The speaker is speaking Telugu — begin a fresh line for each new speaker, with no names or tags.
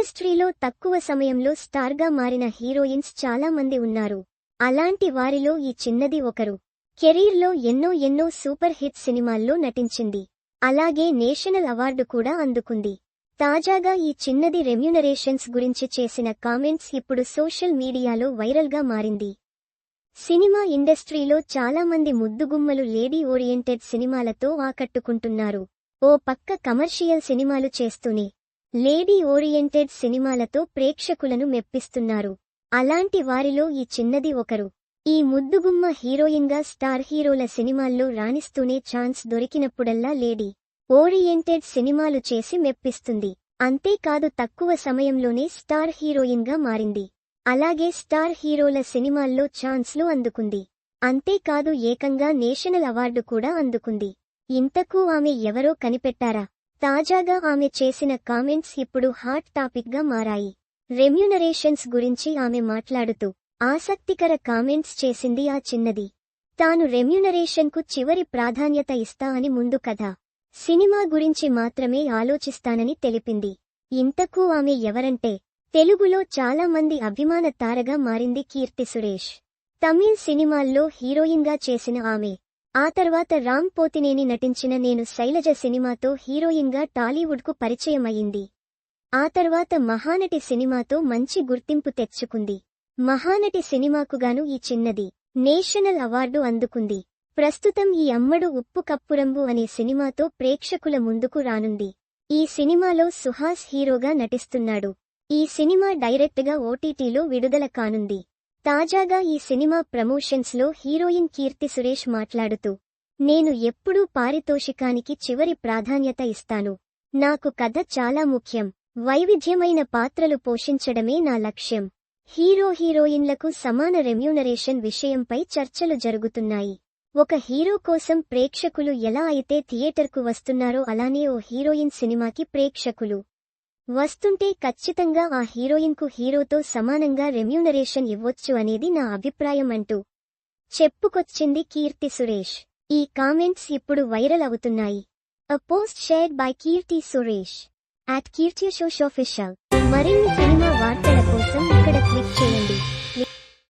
ఇండస్ట్రీలో తక్కువ సమయంలో స్టార్గా మారిన హీరోయిన్స్ చాలా మంది ఉన్నారు. అలాంటి వారిలో ఈ చిన్నది ఒకరు. కెరీర్లో ఎన్నో ఎన్నో సూపర్ హిట్ సినిమాల్లో నటించింది. అలాగే నేషనల్ అవార్డు కూడా అందుకుంది. తాజాగా ఈ చిన్నది రెమ్యునరేషన్స్ గురించి చేసిన కామెంట్స్ ఇప్పుడు సోషల్ మీడియాలో వైరల్గా మారింది. సినిమా ఇండస్ట్రీలో చాలా మంది ముద్దుగుమ్మలు లేడీ ఓరియంటెడ్ సినిమాలతో ఆకట్టుకుంటున్నారు. ఓ పక్క కమర్షియల్ సినిమాలు చేస్తూనే లేడీ ఓరియంటెడ్ సినిమాలతో ప్రేక్షకులను మెప్పిస్తున్నారు. అలాంటి వారిలో ఈ చిన్నది ఒకరు. ఈ ముద్దుగుమ్మ హీరోయిన్గా స్టార్ హీరోల సినిమాల్లో రాణిస్తూనే ఛాన్స్ దొరికినప్పుడల్లా లేడీ ఓరియంటెడ్ సినిమాలు చేసి మెప్పిస్తుంది. అంతేకాదు తక్కువ సమయంలోనే స్టార్ హీరోయిన్గా మారింది. అలాగే స్టార్ హీరోల సినిమాల్లో ఛాన్స్లు అందుకుంది. అంతేకాదు ఏకంగా నేషనల్ అవార్డు కూడా అందుకుంది. ఇంతకూ ఆమె ఎవరో కనిపెట్టారా? తాజాగా ఆమె చేసిన కామెంట్స్ ఇప్పుడు హాట్ టాపిక్గా మారాయి. రెమ్యునరేషన్స్ గురించి ఆమె మాట్లాడుతూ ఆసక్తికర కామెంట్స్ చేసింది ఆ చిన్నది. తాను రెమ్యునరేషన్కు చివరి ప్రాధాన్యత ఇస్తా అని ముందు కథ. సినిమా గురించి మాత్రమే ఆలోచిస్తానని తెలిపింది. ఇంతకు ఆమె ఎవరంటే తెలుగులో చాలా మంది అభిమాన తారగా మారింది కీర్తి సురేష్. తమిళ్ సినిమాల్లో హీరోయిన్గా చేసిన ఆమె. ఆ తర్వాత రామ్ పోతినేని నటించిన నేను శైలజ సినిమాతో హీరోయిన్గా టాలీవుడ్కు పరిచయమయ్యింది. ఆ తర్వాత మహానటి సినిమాతో మంచి గుర్తింపు తెచ్చుకుంది. మహానటి సినిమాకుగాను ఈ చిన్నది నేషనల్ అవార్డు అందుకుంది. ప్రస్తుతం ఈ అమ్మడు ఉప్పు కప్పురంబు అనే సినిమాతో ప్రేక్షకుల ముందుకు రానుంది. ఈ సినిమాలో సుహాస్ హీరోగా నటిస్తున్నాడు. ఈ సినిమా డైరెక్ట్గా ఓటీటీలో విడుదల కానుంది. తాజాగా ఈ సినిమా ప్రమోషన్స్లో హీరోయిన్ కీర్తి సురేష్ మాట్లాడుతూ నేను ఎప్పుడూ పారితోషికానికి చివరి ప్రాధాన్యత ఇస్తాను. నాకు కథ చాలా ముఖ్యం. వైవిధ్యమైన పాత్రలు పోషించడమే నా లక్ష్యం. హీరో హీరోయిన్లకు సమాన రెమ్యూనరేషన్ విషయంపై చర్చలు జరుగుతున్నాయి. ఒక హీరో కోసం ప్రేక్షకులు ఎలా అయితే థియేటర్కు వస్తున్నారో అలానే ఓ హీరోయిన్ సినిమాకి ప్రేక్షకులు. వస్తుంటే ఖచ్చితంగా ఆ హీరోయిన్కు హీరోతో సమానంగా రెమ్యూనరేషన్ ఇవ్వొచ్చు అనేది నా అభిప్రాయం అంటూ చెప్పుకొచ్చింది కీర్తి సురేష్. ఈ కామెంట్స్ ఇప్పుడు వైరల్ అవుతున్నాయి. A post shared by Keerthy Suresh. At Keerthy షోష్ మరిన్ని సినిమా వార్తల కోసం ఇక్కడ క్లిక్ చేయండి.